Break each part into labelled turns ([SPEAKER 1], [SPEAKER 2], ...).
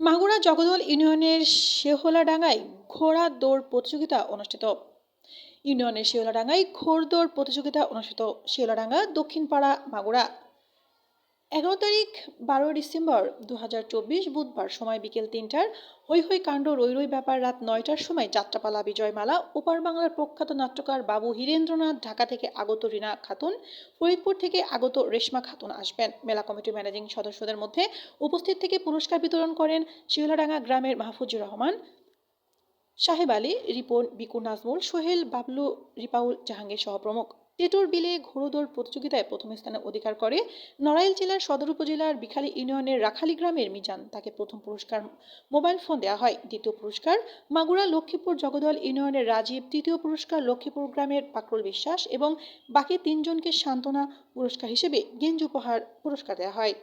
[SPEAKER 1] মাগুরা জগদল ইউনিয়নের শেহলাডাঙ্গায় ঘোড়া দৌড় প্রতিযোগিতা অনুষ্ঠিত। ইউনিয়নের শেওলাডাঙ্গায় ঘোড় দৌড় প্রতিযোগিতা অনুষ্ঠিত। শেওলাডাঙ্গা দক্ষিণপাড়া, মাগুরা। এগারো তারিখ বারোই ডিসেম্বর দু হাজার চব্বিশ বুধবার সময় বিকেল তিনটার হৈ হৈ কাণ্ড রৈ রৈ ব্যাপার রাত নয়টার সময় যাত্রাপালা বিজয়মালা, ওপার বাংলার প্রখ্যাত নাট্যকার বাবু হীরেন্দ্রনাথ, ঢাকা থেকে আগত রিনা খাতুন, ফরিদপুর থেকে আগত রেশমা খাতুন আসবেন। মেলা কমিটির ম্যানেজিং সদস্যদের মধ্যে উপস্থিত থেকে পুরস্কার বিতরণ করেন শিওলাডাঙ্গা গ্রামের মাহফুজুর রহমান, সাহেব আলী, রিপন, বিকু নাজমুল, সোহেল, বাবলু, রিপাউল জাহাঙ্গীর সহ প্রমুখ। টেটোর বিলে ঘোড়দৌড় প্রতিযোগিতায় প্রথম স্থানে অধিকার করে নড়াইল জেলার সদর উপজেলার বিখালি ইউনিয়নের রাখালি গ্রামের মিজান। তাকে প্রথম পুরস্কার মোবাইল ফোন দেওয়া হয়। দ্বিতীয় পুরস্কার মাগুরা লক্ষ্মীপুর জগদল ইউনিয়নের রাজীব। তৃতীয় পুরস্কার লক্ষ্মীপুর গ্রামের পাকরুল বিশ্বাস এবং বাকি তিনজনকে সান্ত্বনা পুরস্কার হিসেবে গেঞ্জ উপহার পুরস্কার দেওয়া হয়।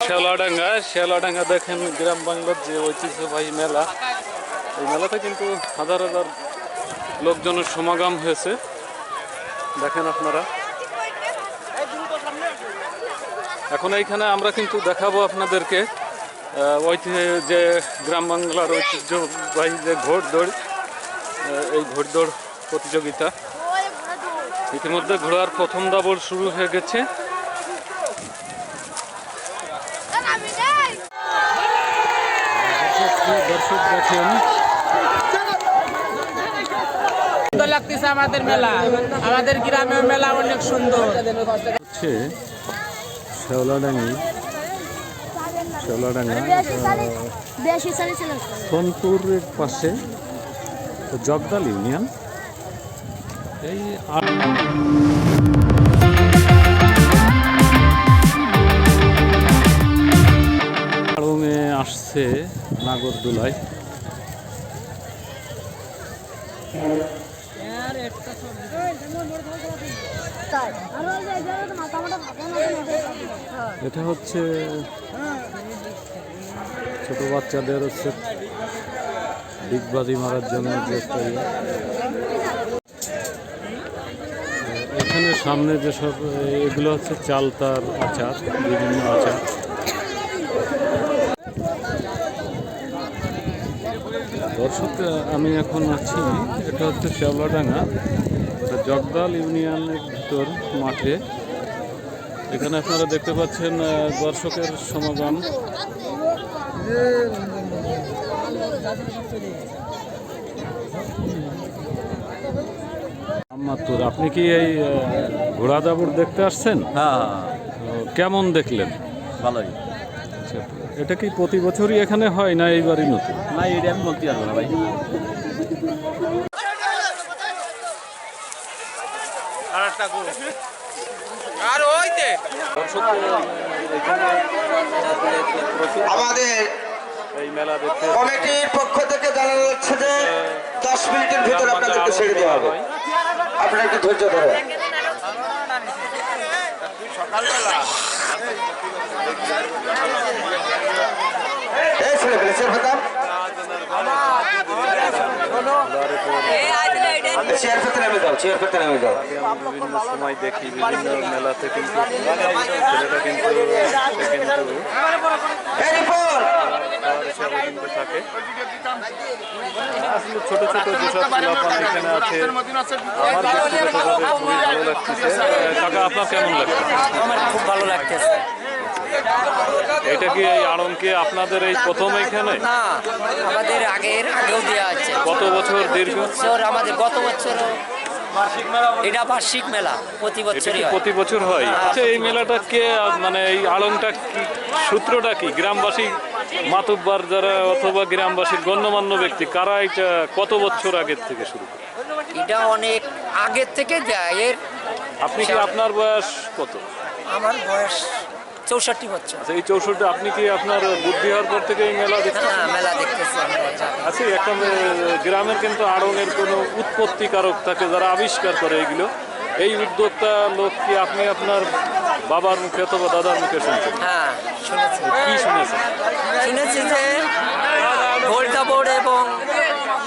[SPEAKER 2] শেওলাডাঙ্গা শেওলাডাঙ্গা দেখেন গ্রাম বাংলার যে ঐতিহ্যবাহী মেলা। এই মেলাতে কিন্তু হাজার হাজার লোকজনের সমাগম হয়েছে। দেখেন আপনারা। এখন এইখানে আমরা কিন্তু দেখাবো আপনাদেরকে ঐতিহ্য যে গ্রাম বাংলার ঐতিহ্যবাহী যে ঘোড়দৌড় এই ঘোড়দৌড় প্রতিযোগিতা। ইতিমধ্যে ঘোড়ার প্রথম দাবল শুরু হয়ে গেছে। দর্শক দেখেন।
[SPEAKER 3] সুন্দর লাগতেছে আমাদের মেলা। আমাদের গ্রামের মেলা অনেক সুন্দর।
[SPEAKER 2] হচ্ছে শেওলাডাঙ্গি। শেওলাডাঙ্গা।
[SPEAKER 4] বেশি সালে
[SPEAKER 2] সোনপুরের পাশে জগদাল ইউনিয়ন। এই আসছে নাগরদোলায় এটা হচ্ছে ছোট বাচ্চাদের হচ্ছে ডিগবাজি মারার জন্য ইয়ে। এখানে সামনে যেসব, এগুলো হচ্ছে চালতার আচার, বিভিন্ন আচার দর্শক আমি এখন আছি এটা হচ্ছে শেওলাডাঙ্গা এটা জগদাল ইউনিয়নের ভিতর মাঠে। এখানে আপনারা দেখতে পাচ্ছেন দর্শকের সমাগম। আম্মাতুর আপনি কি এই ঘোড়া দাবুর দেখতে আসছেন?
[SPEAKER 5] হ্যাঁ
[SPEAKER 2] কেমন দেখলেন?
[SPEAKER 5] ভালোই।
[SPEAKER 2] আচ্ছা, এটা কি প্রতি বছরই এখানে হয় না এইবারই নতুন?
[SPEAKER 5] না এটা আমি বলতে পারব না ভাই।
[SPEAKER 3] আর ওইতে
[SPEAKER 6] আমাদের
[SPEAKER 2] এই মেলা দেখতে
[SPEAKER 6] কমিটির পক্ষ থেকে জানানো যাচ্ছে যে দশ মিনিটের ভিতরে আপনাদেরকে ছেড়ে দেওয়া হবে। আপনারা একটু ধৈর্য ধরে এই ছেলে ফেলে চেয়ার ফেতাম চেয়ার ফেতে নেমে যাও চেয়ার ফেতে নেমে যাও
[SPEAKER 2] আমি বিভিন্ন সময় দেখি বিভিন্ন মেলাতে কিন্তু ছেলেটা থাকে আসলে ছোট ছোট যেসব এখানে আছে আমার ব্যক্তিগতভাবে খুবই ভালো লাগতেছে। কাকা আপনার কেমন লাগছে?
[SPEAKER 3] আমার খুব ভালো লাগতেছে।
[SPEAKER 2] এটা কি এই আড়ংকে আপনাদের এই প্রথম এখানে?
[SPEAKER 7] না আমাদের আগের আগেও দেওয়া আছে।
[SPEAKER 2] কত বছর দীর্ঘ?
[SPEAKER 7] বছর আমাদের গত বছর এটা বার্ষিক মেলা প্রতি বছরই
[SPEAKER 2] প্রতি বছর হয়? আচ্ছা এই মেলাটা কে মানে এই আড়ংটা কি সূত্রটা কি? গ্রামবাসী মাতুব্বার যারা অথবা গ্রামবাসীর গণ্যমান্য ব্যক্তি কারা এটা কত বছর আগের থেকে শুরু করে?
[SPEAKER 7] এটা অনেক আগের থেকে যায় এর
[SPEAKER 2] আপনি কি আপনার বয়স কত?
[SPEAKER 7] আমার বয়স চৌষট্টি বছর।
[SPEAKER 2] আচ্ছা এই চৌষট্টি আপনি কি আপনার বুদ্ধি হওয়ার পর থেকে এই মেলা দেখছেন?
[SPEAKER 7] হ্যাঁ মেলা দেখতে
[SPEAKER 2] কি একটা গ্রামের কিন্তু আড়ঙের কোনো উৎপত্তিকারক থাকে যারা আবিষ্কার করে এগুলো। এই উদ্যোক্তা লোক কি আপনি আপনার বাবার মুখে অথবা দাদার মুখে শুনছেন?
[SPEAKER 7] হ্যাঁ শুনেছি।
[SPEAKER 2] কি শুনেছেন?
[SPEAKER 7] শুনেছি যে ভোল্টা বোর্ড এবং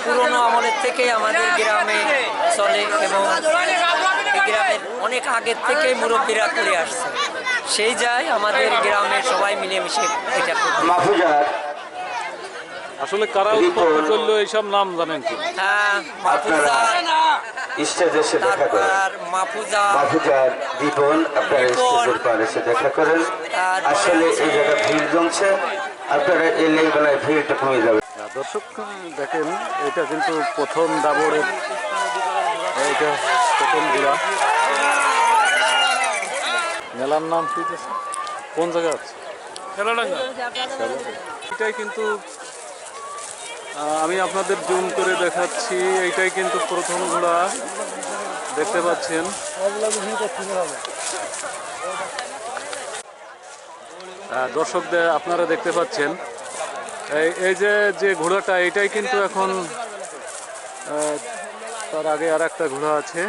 [SPEAKER 7] পুরনো আমলের থেকে আমাদের গ্রামে চলে এবং গ্রামের অনেক আগের থেকে মুরব্বীরা করে আসছে। সেই যায় আমাদের গ্রামের সবাই মিলেমিশে এটা
[SPEAKER 2] আসলে কারা উৎপত্তি করল এইসব নাম জানেন কি?
[SPEAKER 7] হ্যাঁ
[SPEAKER 6] স্টেজে এসে দেখা করেন।
[SPEAKER 7] তারপর মাহফুজা।
[SPEAKER 6] মাহফুজার আপনারা স্টেজের পর এসে দেখা করেন। আসলে এই জায়গায় ভিড় জমছে। আপনারা এলে বেলায় ভিড়টা কমে যাবে।
[SPEAKER 2] দর্শক দেখেন এটা কিন্তু প্রথম দাবরের এটা প্রথম ঘোড়া মেলার নাম কি আছে? কোন জায়গা আছে খেলাডাঙ্গা এটাই কিন্তু আমি আপনাদের জুম করে দেখাচ্ছি। এইটাই কিন্তু প্রথম ঘোড়া। দেখতে পাচ্ছেন। দর্শকদের আপনারা দেখতে পাচ্ছেন। এই এই যে যে ঘোড়াটা এটাই কিন্তু এখন তার আগে আর একটা ঘোড়া আছে।